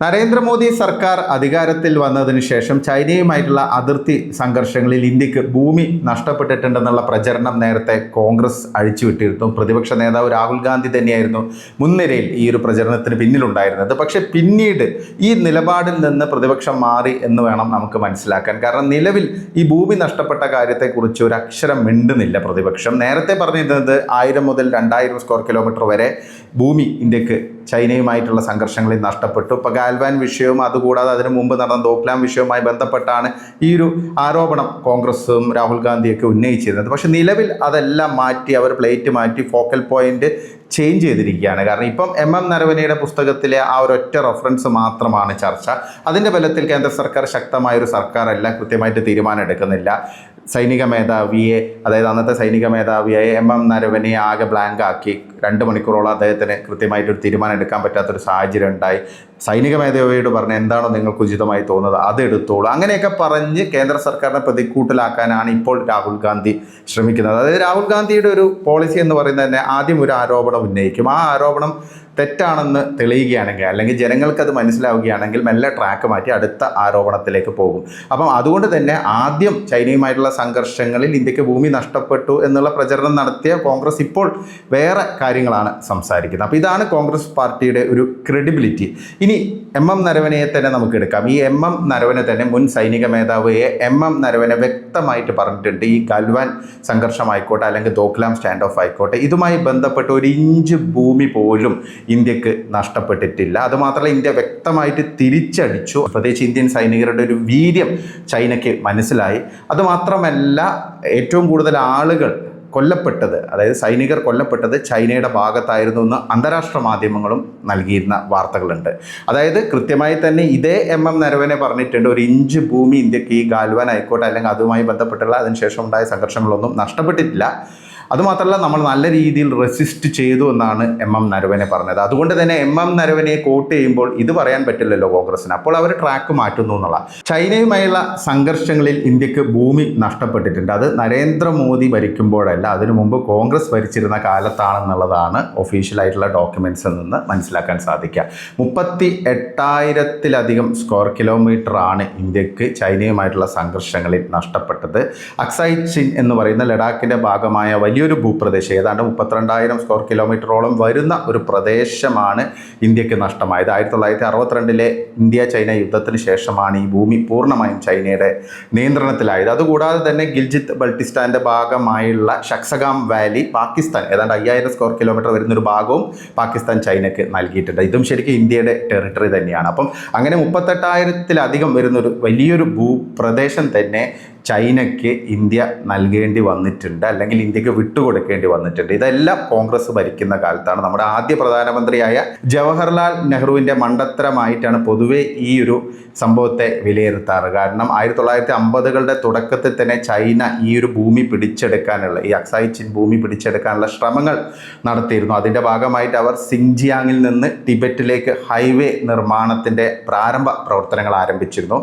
നരേന്ദ്രമോദി സർക്കാർ അധികാരത്തിൽ വന്നതിന് ശേഷം ചൈനയുമായിട്ടുള്ള അതിർത്തി സംഘർഷങ്ങളിൽ ഇന്ത്യയ്ക്ക് ഭൂമി നഷ്ടപ്പെട്ടിട്ടുണ്ടെന്നുള്ള പ്രചരണം നേരത്തെ കോൺഗ്രസ് അഴിച്ചുവിട്ടിരുന്നു. പ്രതിപക്ഷ നേതാവ് രാഹുൽ ഗാന്ധി തന്നെയായിരുന്നു മുൻനിരയിൽ ഈ ഒരു പ്രചരണത്തിന് പിന്നിലുണ്ടായിരുന്നത്. പക്ഷേ പിന്നീട് ഈ നിലപാടിൽ നിന്ന് പ്രതിപക്ഷം മാറി എന്ന് വേണം നമുക്ക് മനസ്സിലാക്കാൻ. കാരണം നിലവിൽ ഈ ഭൂമി നഷ്ടപ്പെട്ട കാര്യത്തെക്കുറിച്ച് ഒരു അക്ഷരം മിണ്ടുന്നില്ല പ്രതിപക്ഷം. നേരത്തെ പറഞ്ഞിരുന്നത് ആയിരം മുതൽ രണ്ടായിരം സ്ക്വയർ കിലോമീറ്റർ വരെ ഭൂമി ഇന്ത്യയ്ക്ക് ചൈനയുമായിട്ടുള്ള സംഘർഷങ്ങളിൽ നഷ്ടപ്പെട്ടു. ഇപ്പോൾ ഗാൽവാൻ വിഷയവും അതുകൂടാതെ അതിനു മുമ്പ് നടന്ന ദോക്ലാം വിഷയവുമായി ബന്ധപ്പെട്ടാണ് ഈ ഒരു ആരോപണം കോൺഗ്രസും രാഹുൽ ഗാന്ധിയൊക്കെ ഉന്നയിച്ചിരുന്നത്. പക്ഷേ നിലവിൽ അതെല്ലാം മാറ്റി അവർ പ്ലേറ്റ് മാറ്റി ഫോക്കൽ പോയിന്റ് ചേഞ്ച് ചെയ്തിരിക്കുകയാണ്. കാരണം ഇപ്പം എം എം നരവനയുടെ പുസ്തകത്തിലെ ആ ഒരു ഒറ്റ റെഫറൻസ് മാത്രമാണ് ചർച്ച. അതിന്റെ ബലത്തിൽ കേന്ദ്ര സർക്കാർ ശക്തമായ ഒരു സർക്കാരല്ല കൃത്യമായിട്ട് തീരുമാനം എടുക്കുന്നില്ല. സൈനിക മേധാവിയെ അതായത് അന്നത്തെ സൈനിക മേധാവിയായ എം എം നരവനെ ആകെ ബ്ലാങ്ക് ആക്കി രണ്ട് മണിക്കൂറോളം അദ്ദേഹത്തിന് കൃത്യമായിട്ടൊരു തീരുമാനം എടുക്കാൻ പറ്റാത്തൊരു സാഹചര്യം ഉണ്ടായി. സൈനിക മേധാവിയോട് പറഞ്ഞ് എന്താണോ നിങ്ങൾക്ക് ഉചിതമായി തോന്നുന്നത് അതെടുത്തോളൂ. അങ്ങനെയൊക്കെ പറഞ്ഞ് കേന്ദ്ര സർക്കാരിനെ പ്രതിക്കൂട്ടിലാക്കാനാണ് ഇപ്പോൾ രാഹുൽ ഗാന്ധി ശ്രമിക്കുന്നത്. അതായത് രാഹുൽ ഗാന്ധിയുടെ ഒരു പോളിസി എന്ന് പറയുന്നത് തന്നെ ആദ്യം ഒരു ആരോപണം ഉന്നയിക്കും. ആ ആരോപണം തെറ്റാണെന്ന് തെളിയുകയാണെങ്കിൽ അല്ലെങ്കിൽ ജനങ്ങൾക്ക് അത് മനസ്സിലാവുകയാണെങ്കിൽ മെല്ലെ ട്രാക്ക് മാറ്റി അടുത്ത ആരോപണത്തിലേക്ക് പോകും. അപ്പം അതുകൊണ്ട് തന്നെ ആദ്യം ചൈനയുമായിട്ടുള്ള സംഘർഷങ്ങളിൽ ഇന്ത്യയ്ക്ക് ഭൂമി നഷ്ടപ്പെട്ടു എന്നുള്ള പ്രചരണം നടത്തിയ കോൺഗ്രസ് ഇപ്പോൾ വേറെ കാര്യങ്ങളാണ് സംസാരിക്കുന്നത്. അപ്പോൾ ഇതാണ് കോൺഗ്രസ് പാർട്ടിയുടെ ഒരു ക്രെഡിബിലിറ്റി ഇനി എം എം നരവനെയെ തന്നെ നമുക്ക് എടുക്കാം. ഈ എം എം നരവനെ തന്നെ മുൻ സൈനിക മേധാവ് എ എം എം നരവനെ വ്യക്തമായിട്ട് പറഞ്ഞിട്ടുണ്ട്. ഈ ഗൽവാൻ സംഘർഷമായിക്കോട്ടെ അല്ലെങ്കിൽ ദോക്ലാം സ്റ്റാൻഡ് ഓഫ് ആയിക്കോട്ടെ. ഇതുമായി ബന്ധപ്പെട്ട് ഒരു ഇഞ്ച് ഭൂമി പോലും ഇന്ത്യയ്ക്ക് നഷ്ടപ്പെട്ടിട്ടില്ല. അതുമാത്രമല്ല ഇന്ത്യ വ്യക്തമായിട്ട് തിരിച്ചടിച്ചു. പ്രത്യേകിച്ച് ഇന്ത്യൻ സൈനികരുടെ ഒരു വീര്യം ചൈനയ്ക്ക് മനസ്സിലായി. അതുമാത്രമല്ല ഏറ്റവും കൂടുതൽ ആളുകൾ കൊല്ലപ്പെട്ടത് അതായത് സൈനികർ കൊല്ലപ്പെട്ടത് ചൈനയുടെ ഭാഗത്തായിരുന്നു എന്ന് അന്താരാഷ്ട്ര മാധ്യമങ്ങളും നൽകിയിരുന്ന വാർത്തകളുണ്ട്. അതായത് കൃത്യമായി തന്നെ ഇതേ എം എം നരവനെ പറഞ്ഞിട്ടുണ്ട് ഒരു ഇഞ്ച് ഭൂമി ഇന്ത്യയ്ക്ക് ഈ ഗാൽവാൻ ആയിക്കോട്ടെ അല്ലെങ്കിൽ അതുമായി ബന്ധപ്പെട്ടുള്ള അതിനുശേഷം ഉണ്ടായ സംഘർഷങ്ങളൊന്നും നഷ്ടപ്പെട്ടിട്ടില്ല. അതുമാത്രമല്ല നമ്മൾ നല്ല രീതിയിൽ റെസിസ്റ്റ് ചെയ്തു എന്നാണ് എം എം നരവനെ പറഞ്ഞത്. അതുകൊണ്ട് തന്നെ എം എം നരവനെ കോട്ട് ചെയ്യുമ്പോൾ ഇത് പറയാൻ പറ്റില്ലല്ലോ കോൺഗ്രസിന് അപ്പോൾ അവർ ട്രാക്ക് മാറ്റുന്നു എന്നുള്ള. ചൈനയുമായുള്ള സംഘർഷങ്ങളിൽ ഇന്ത്യയ്ക്ക് ഭൂമി നഷ്ടപ്പെട്ടിട്ടുണ്ട്. അത് നരേന്ദ്രമോദി ഭരിക്കുമ്പോഴല്ല അതിനു മുമ്പ് കോൺഗ്രസ് ഭരിച്ചിരുന്ന കാലത്താണെന്നുള്ളതാണ് ഒഫീഷ്യലായിട്ടുള്ള ഡോക്യുമെൻസിൽ നിന്ന് മനസ്സിലാക്കാൻ സാധിക്കുക. മുപ്പത്തി എട്ടായിരത്തിലധികം സ്ക്വയർ കിലോമീറ്റർ ആണ് ഇന്ത്യയ്ക്ക് ചൈനയുമായിട്ടുള്ള സംഘർഷങ്ങളിൽ നഷ്ടപ്പെട്ടത്. അക്സൈ ചിൻ എന്ന് പറയുന്ന ലഡാക്കിന്റെ ഭാഗമായ വലിയൊരു ഭൂപ്രദേശം ഏതാണ്ട് മുപ്പത്തിരണ്ടായിരം സ്ക്വയർ കിലോമീറ്ററോളം വരുന്ന ഒരു പ്രദേശമാണ് ഇന്ത്യയ്ക്ക് നഷ്ടമായത്. ആയിരത്തി തൊള്ളായിരത്തി അറുപത്തിരണ്ടിലെ ഇന്ത്യ ചൈന യുദ്ധത്തിന് ശേഷമാണ് ഈ ഭൂമി പൂർണമായും ചൈനയുടെ നിയന്ത്രണത്തിലായത്. അതുകൂടാതെ തന്നെ ഗിൽജിത്ത് ബൾട്ടിസ്ഥാന്റെ ഭാഗമായുള്ള ഷക്സഗാം വാലി പാകിസ്ഥാൻ ഏതാണ്ട് അയ്യായിരം സ്ക്വയർ കിലോമീറ്റർ വരുന്ന ഒരു ഭാഗവും പാകിസ്ഥാൻ ചൈനയ്ക്ക് നൽകിയിട്ടുണ്ട്. ഇതും ശരിക്കും ഇന്ത്യയുടെ ടെറിട്ടറി തന്നെയാണ്. അപ്പം അങ്ങനെ മുപ്പത്തെട്ടായിരത്തിലധികം വരുന്നൊരു വലിയൊരു ഭൂപ്രദേശം തന്നെ ചൈനയ്ക്ക് ഇന്ത്യ നൽകേണ്ടി വന്നിട്ടുണ്ട് അല്ലെങ്കിൽ ഇന്ത്യയ്ക്ക് വിട്ടുകൊടുക്കേണ്ടി വന്നിട്ടുണ്ട്. ഇതെല്ലാം കോൺഗ്രസ് ഭരിക്കുന്ന കാലത്താണ്. നമ്മുടെ ആദ്യ പ്രധാനമന്ത്രിയായ ജവഹർലാൽ നെഹ്റുവിന്റെ മണ്ടത്തരമായിട്ടാണ് പൊതുവെ ഈ ഒരു സംഭവത്തെ വിലയിരുത്താറ്. കാരണം ആയിരത്തി തൊള്ളായിരത്തി അമ്പതുകളുടെ തുടക്കത്തിൽ തന്നെ ചൈന ഈ ഒരു ഭൂമി പിടിച്ചെടുക്കാനുള്ള ഈ അക്സായി ചിൻ ഭൂമി പിടിച്ചെടുക്കാനുള്ള ശ്രമങ്ങൾ നടത്തിയിരുന്നു. അതിന്റെ ഭാഗമായിട്ട് അവർ സിങ്ജിയാങ്ങിൽ നിന്ന് ടിബറ്റിലേക്ക് ഹൈവേ നിർമ്മാണത്തിന്റെ പ്രാരംഭ പ്രവർത്തനങ്ങൾ ആരംഭിച്ചിരുന്നു.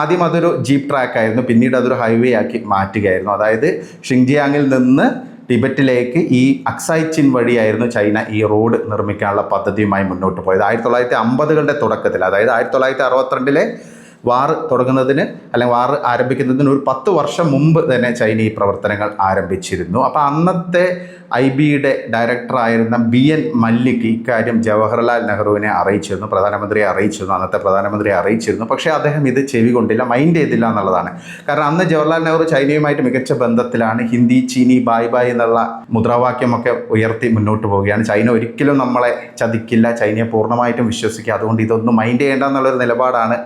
ആദ്യം അതൊരു ജീപ്പ് ട്രാക്ക് ആയിരുന്നു പിന്നീട് അതൊരു ഹൈവേ ആക്കി മാറ്റുകയായിരുന്നു. അതായത് ഷിങ്ജിയാങ്ങിൽ നിന്ന് ടിബറ്റിലേക്ക് ഈ അക്സൈച്ചിൻ വഴിയായിരുന്നു ചൈന ഈ റോഡ് നിർമ്മിക്കാനുള്ള പദ്ധതിയുമായി മുന്നോട്ട് പോയത്. ആയിരത്തി തൊള്ളായിരത്തി അമ്പതുകളുടെ തുടക്കത്തിൽ അതായത് ആയിരത്തി തൊള്ളായിരത്തി അറുപത്തിരണ്ടിലെ വാർ തുടങ്ങുന്നതിന് അല്ലെങ്കിൽ വാർ ആരംഭിക്കുന്നതിന് ഒരു പത്ത് വർഷം മുമ്പ് തന്നെ ചൈന ഈ പ്രവർത്തനങ്ങൾ ആരംഭിച്ചിരുന്നു. അപ്പോൾ അന്നത്തെ ഐ ബിയുടെ ഡയറക്ടറായിരുന്ന ബി എൻ മല്ലിക് ഇക്കാര്യം ജവഹർലാൽ നെഹ്റുവിനെ അറിയിച്ചിരുന്നു പ്രധാനമന്ത്രിയെ അറിയിച്ചിരുന്നു അന്നത്തെ പ്രധാനമന്ത്രിയെ അറിയിച്ചിരുന്നു. പക്ഷേ അദ്ദേഹം ഇത് ചെവി കൊണ്ടില്ല മൈൻഡ് ചെയ്തില്ല എന്നുള്ളതാണ്. കാരണം അന്ന് ജവഹർലാൽ നെഹ്റു ചൈനയുമായിട്ട് മികച്ച ബന്ധത്തിലാണ് ഹിന്ദി ചീനി ബായ് ബായ് എന്നുള്ള മുദ്രാവാക്യമൊക്കെ ഉയർത്തി മുന്നോട്ട് പോവുകയാണ്. ചൈന ഒരിക്കലും നമ്മളെ ചതിക്കില്ല ചൈനയെ പൂർണമായിട്ടും വിശ്വസിക്കുക. അതുകൊണ്ട് ഇതൊന്നും മൈൻഡ് ചെയ്യേണ്ട എന്നുള്ളൊരു നിലപാടാണ്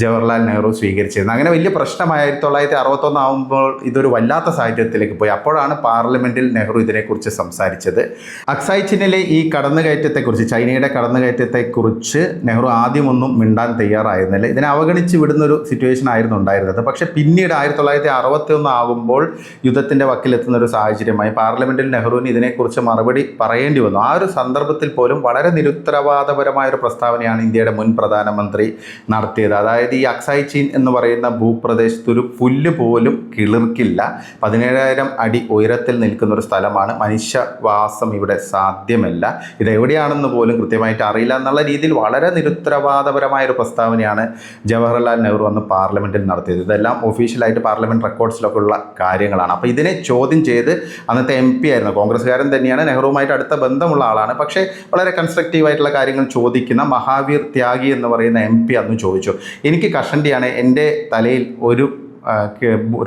ജവഹർലാൽ നെഹ്റു സ്വീകരിച്ചിരുന്നത്. അങ്ങനെ വലിയ പ്രശ്നമായി ആയിരത്തി തൊള്ളായിരത്തി അറുപത്തൊന്ന് ആകുമ്പോൾ ഇതൊരു വല്ലാത്ത സാഹചര്യത്തിലേക്ക് പോയി. അപ്പോഴാണ് പാർലമെന്റിൽ നെഹ്റു ഇതിനെക്കുറിച്ച് സംസാരിച്ചത്. അക്സായ് ചിന്നിലെ ഈ കടന്നുകയറ്റത്തെക്കുറിച്ച് ചൈനയുടെ കടന്നുകയറ്റത്തെക്കുറിച്ച് നെഹ്റു ആദ്യമൊന്നും മിണ്ടാൻ തയ്യാറായിരുന്നില്ല. ഇതിനെ അവഗണിച്ച് വിടുന്നൊരു സിറ്റുവേഷൻ ആയിരുന്നു ഉണ്ടായിരുന്നത്. പക്ഷേ പിന്നീട് ആയിരത്തി തൊള്ളായിരത്തി അറുപത്തി ഒന്ന് ആകുമ്പോൾ യുദ്ധത്തിന്റെ വക്കിലെത്തുന്ന ഒരു സാഹചര്യമായി പാർലമെന്റിൽ നെഹ്റുവിന് ഇതിനെക്കുറിച്ച് മറുപടി പറയേണ്ടി വന്നു. ആ ഒരു സന്ദർഭത്തിൽ പോലും വളരെ നിരുത്തരവാദപരമായ ഒരു പ്രസ്താവനയാണ് ഇന്ത്യയുടെ മുൻ പ്രധാനമന്ത്രി നടത്തിയത്. അതായത് അതായത് ഈ അക്സായ് ചീൻ എന്ന് പറയുന്ന ഭൂപ്രദേശത്ത് ഒരു പുല്ല് പോലും കിളിർക്കില്ല. പതിനേഴായിരം അടി ഉയരത്തിൽ നിൽക്കുന്ന ഒരു സ്ഥലമാണ്. മനുഷ്യവാസം ഇവിടെ സാധ്യമല്ല. ഇത് എവിടെയാണെന്ന് പോലും കൃത്യമായിട്ട് അറിയില്ല എന്നുള്ള രീതിയിൽ വളരെ നിരുത്തരവാദപരമായ ഒരു പ്രസ്താവനയാണ് ജവഹർലാൽ നെഹ്റു അന്ന് പാർലമെന്റിൽ നടത്തിയത്. ഇതെല്ലാം ഒഫീഷ്യലായിട്ട് പാർലമെന്റ് റെക്കോർഡ്സിലൊക്കെ ഉള്ള കാര്യങ്ങളാണ്. അപ്പോൾ ഇതിനെ ചോദ്യം ചെയ്ത് അന്നത്തെ എം പി ആയിരുന്നു. കോൺഗ്രസ്സുകാരൻ തന്നെയാണ് നെഹ്റുവുമായിട്ട് അടുത്ത ബന്ധമുള്ള ആളാണ്. പക്ഷേ വളരെ കൺസ്ട്രക്റ്റീവായിട്ടുള്ള കാര്യങ്ങൾ ചോദിക്കുന്ന മഹാവീർ ത്യാഗി എന്ന് പറയുന്ന എം പി അന്ന് ചോദിച്ചു. എനിക്ക് കഷണ്ടിയാണ് എന്റെ തലയിൽ ഒരു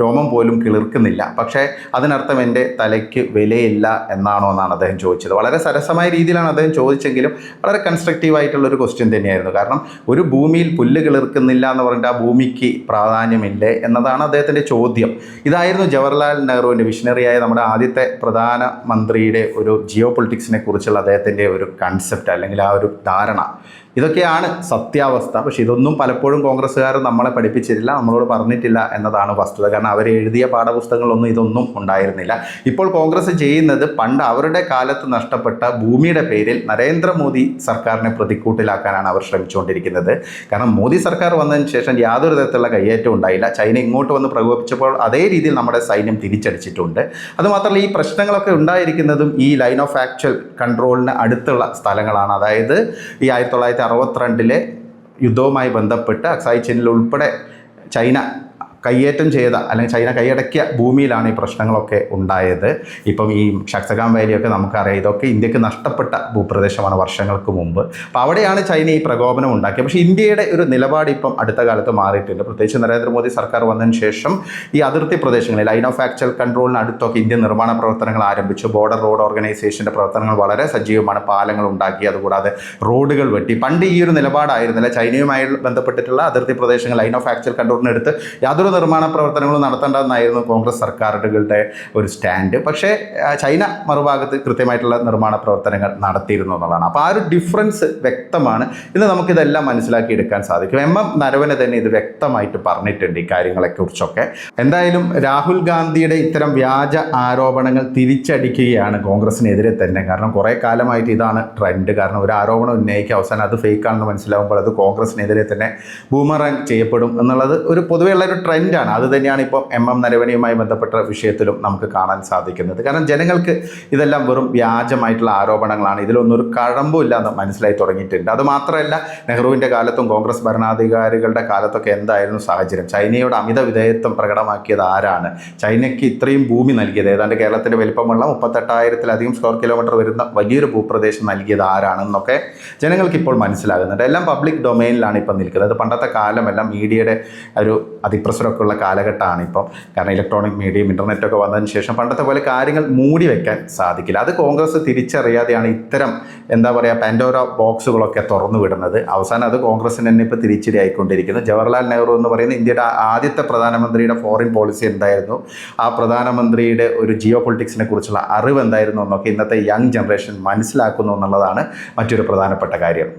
രോമം പോലും കിളിർക്കുന്നില്ല. പക്ഷേ അതിനർത്ഥം എന്റെ തലയ്ക്ക് വിലയില്ല എന്നാണോ എന്നാണ് അദ്ദേഹം ചോദിച്ചത്. വളരെ സരസമായ രീതിയിലാണ് അദ്ദേഹം ചോദിച്ചെങ്കിലും വളരെ കൺസ്ട്രക്റ്റീവ് ആയിട്ടുള്ള ഒരു ക്വസ്റ്റ്യൻ തന്നെയായിരുന്നു. കാരണം ഒരു ഭൂമിയിൽ പുല്ല് കിളിർക്കുന്നില്ല എന്ന് പറഞ്ഞിട്ട് ആ ഭൂമിക്ക് പ്രാധാന്യമില്ലേ എന്നതാണ് അദ്ദേഹത്തിന്റെ ചോദ്യം. ഇതായിരുന്നു ജവഹർലാൽ നെഹ്റുവിന്റെ വിഷണറിയായ നമ്മുടെ ആദ്യത്തെ പ്രധാനമന്ത്രിയുടെ ഒരു ജിയോ പൊളിറ്റിക്സിനെ കുറിച്ചുള്ള അദ്ദേഹത്തിന്റെ ഒരു കൺസെപ്റ്റ് അല്ലെങ്കിൽ ആ ഒരു ധാരണ. ഇതൊക്കെയാണ് സത്യാവസ്ഥ. പക്ഷെ ഇതൊന്നും പലപ്പോഴും കോൺഗ്രസ്സുകാർ നമ്മളെ പഠിപ്പിച്ചിട്ടില്ല നമ്മളോട് പറഞ്ഞിട്ടില്ല എന്നതാണ് വസ്തുത. കാരണം അവർ എഴുതിയ പാഠപുസ്തകങ്ങളൊന്നും ഇതൊന്നും ഉണ്ടായിരുന്നില്ല. ഇപ്പോൾ കോൺഗ്രസ് ചെയ്യുന്നത് പണ്ട് അവരുടെ കാലത്ത് നഷ്ടപ്പെട്ട ഭൂമിയുടെ പേരിൽ നരേന്ദ്രമോദി സർക്കാരിനെ പ്രതിക്കൂട്ടിലാക്കാനാണ് അവർ ശ്രമിച്ചുകൊണ്ടിരിക്കുന്നത്. കാരണം മോദി സർക്കാർ വന്നതിന് ശേഷം യാതൊരു തരത്തിലുള്ള കയ്യേറ്റം ഉണ്ടായില്ല. ചൈന ഇങ്ങോട്ട് വന്ന് പ്രകോപിച്ചപ്പോൾ അതേ രീതിയിൽ നമ്മുടെ സൈന്യം തിരിച്ചടിച്ചിട്ടുണ്ട്. അതുമാത്രമല്ല ഈ പ്രശ്നങ്ങളൊക്കെ ഉണ്ടായിരിക്കുന്നതും ഈ ലൈൻ ഓഫ് ആക്ച്വൽ കൺട്രോളിന് അടുത്തുള്ള സ്ഥലങ്ങളാണ്. അതായത് ഈ ആയിരത്തി അറുപത്തിരണ്ടിലെ യുദ്ധവുമായി ബന്ധപ്പെട്ട് അക്സായി ചൈനിൽ ഉൾപ്പെടെ ചൈന കയ്യേറ്റം ചെയ്ത അല്ലെങ്കിൽ ചൈന കൈയടക്കിയ ഭൂമിയിലാണ് ഈ പ്രശ്നങ്ങളൊക്കെ ഉണ്ടായത്. ഇപ്പം ഈ ഷക്സഗാം വാലിയൊക്കെ നമുക്കറിയാം ഇതൊക്കെ ഇന്ത്യയ്ക്ക് നഷ്ടപ്പെട്ട ഭൂപ്രദേശമാണ് വർഷങ്ങൾക്ക് മുമ്പ്. അപ്പോൾ അവിടെയാണ് ചൈന ഈ പ്രകോപനം ഉണ്ടാക്കിയത്. പക്ഷേ ഇന്ത്യയുടെ ഒരു നിലപാട് ഇപ്പം അടുത്ത കാലത്ത് മാറിയിട്ടുണ്ട്. പ്രത്യേകിച്ച് നരേന്ദ്രമോദി സർക്കാർ വന്നതിന് ശേഷം ഈ അതിർത്തി പ്രദേശങ്ങളിൽ ലൈൻ ഓഫ് ആക്ച്വൽ കൺട്രോളിന് അടുത്തൊക്കെ ഇന്ത്യൻ നിർമ്മാണ പ്രവർത്തനങ്ങൾ ആരംഭിച്ചു. ബോർഡർ റോഡ് ഓർഗനൈസേഷന്റെ പ്രവർത്തനങ്ങൾ വളരെ സജീവമാണ്. പാലങ്ങൾ ഉണ്ടാക്കി അതുകൂടാതെ റോഡുകൾ വെട്ടി. പണ്ട് ഈ ഒരു നിലപാടായിരുന്നില്ല. ചൈനയുമായി ബന്ധപ്പെട്ടിട്ടുള്ള അതിർത്തി പ്രദേശങ്ങൾ ലൈൻ ഓഫ് ആക്ച്വൽ കൺട്രോളിനടുത്ത് യാതൊരു നിർമ്മാണ പ്രവർത്തനങ്ങളും നടത്തേണ്ടതെന്നായിരുന്നു കോൺഗ്രസ് സർക്കാരുകളുടെ ഒരു സ്റ്റാൻഡ്. പക്ഷേ ചൈന മറുഭാഗത്ത് കൃത്യമായിട്ടുള്ള നിർമ്മാണ പ്രവർത്തനങ്ങൾ നടത്തിയിരുന്നു എന്നുള്ളതാണ്. അപ്പോൾ ആ ഒരു ഡിഫറൻസ് വ്യക്തമാണ്. ഇന്ന് നമുക്കിതെല്ലാം മനസ്സിലാക്കിയെടുക്കാൻ സാധിക്കും. എം എം നരവനെ തന്നെ ഇത് വ്യക്തമായിട്ട് പറഞ്ഞിട്ടുണ്ട് ഈ കാര്യങ്ങളെക്കുറിച്ചൊക്കെ. എന്തായാലും രാഹുൽ ഗാന്ധിയുടെ ഇത്തരം വ്യാജ ആരോപണങ്ങൾ തിരിച്ചടിക്കുകയാണ് കോൺഗ്രസിനെതിരെ തന്നെ. കാരണം കുറേ കാലമായിട്ട് ഇതാണ് ട്രെൻഡ്. കാരണം ഒരു ആരോപണം ഉന്നയിക്കുക അവസാനം അത് ഫേക്കാണെന്ന് മനസ്സിലാവുമ്പോൾ അത് കോൺഗ്രസിനെതിരെ തന്നെ ബൂമറാങ് ചെയ്യപ്പെടും എന്നുള്ളത് ഒരു പൊതുവെയുള്ള ഒരു ട്രെൻഡാണ് അത് തന്നെയാണ് ഇപ്പോൾ എം എം നരവനെയുമായി ബന്ധപ്പെട്ട വിഷയത്തിലും നമുക്ക് കാണാൻ സാധിക്കുന്നത്. കാരണം ജനങ്ങൾക്ക് ഇതെല്ലാം വെറും വ്യാജമായിട്ടുള്ള ആരോപണങ്ങളാണ്. ഇതിലൊന്നും ഒരു കഴമ്പും ഇല്ലാന്ന് മനസ്സിലായി തുടങ്ങിയിട്ടുണ്ട്. അത് മാത്രമല്ല നെഹ്റുവിന്റെ കാലത്തും കോൺഗ്രസ് ഭരണാധികാരികളുടെ കാലത്തൊക്കെ എന്തായിരുന്നു സാഹചര്യം? ചൈനയുടെ അമിത വിധേയത്വം പ്രകടമാക്കിയത് ആരാണ്? ചൈനയ്ക്ക് ഇത്രയും ഭൂമി നൽകിയത് ഏതാണ്ട് കേരളത്തിന്റെ വലിപ്പമുള്ള മുപ്പത്തെട്ടായിരത്തിലധികം സ്ക്വയർ കിലോമീറ്റർ വരുന്ന വലിയൊരു ഭൂപ്രദേശം നൽകിയത് ആരാണെന്നൊക്കെ ജനങ്ങൾക്ക് ഇപ്പോൾ മനസ്സിലാകുന്നുണ്ട്. എല്ലാം പബ്ലിക് ഡൊമൈനിലാണ് ഇപ്പം നിൽക്കുന്നത്. പണ്ടത്തെ കാലമെല്ലാം മീഡിയയുടെ ഒരു അതിപ്രസരമൊക്കെ ഉള്ള കാലഘട്ടമാണ് ഇപ്പം കാരണം ഇലക്ട്രോണിക് മീഡിയയും ഇന്റർനെറ്റൊക്കെ വന്നതിന് ശേഷം പണ്ടത്തെ പോലെ കാര്യങ്ങൾ മൂടി വെക്കാൻ സാധിക്കില്ല. അത് കോൺഗ്രസ് തിരിച്ചറിയാതെയാണ് ഇത്തരം എന്താ പറയുക പാൻഡോറ ബോക്സുകളൊക്കെ തുറന്നു വിടുന്നത്. അവസാനം അത് കോൺഗ്രസിന് തന്നെ ഇപ്പോൾ തിരിച്ചടി ആയിക്കൊണ്ടിരിക്കുന്നത് ജവഹർലാൽ നെഹ്റു എന്ന് പറയുന്ന ഇന്ത്യയുടെ ആദ്യത്തെ പ്രധാനമന്ത്രിയുടെ ഫോറിൻ പോളിസി എന്തായിരുന്നു? ആ പ്രധാനമന്ത്രിയുടെ ഒരു ജിയോ പൊളിറ്റിക്സിനെ കുറിച്ചുള്ള അറിവ് എന്തായിരുന്നു എന്നൊക്കെ ഇന്നത്തെ യങ് ജനറേഷൻ മനസ്സിലാക്കുന്നു എന്നുള്ളതാണ് മറ്റൊരു പ്രധാനപ്പെട്ട കാര്യം.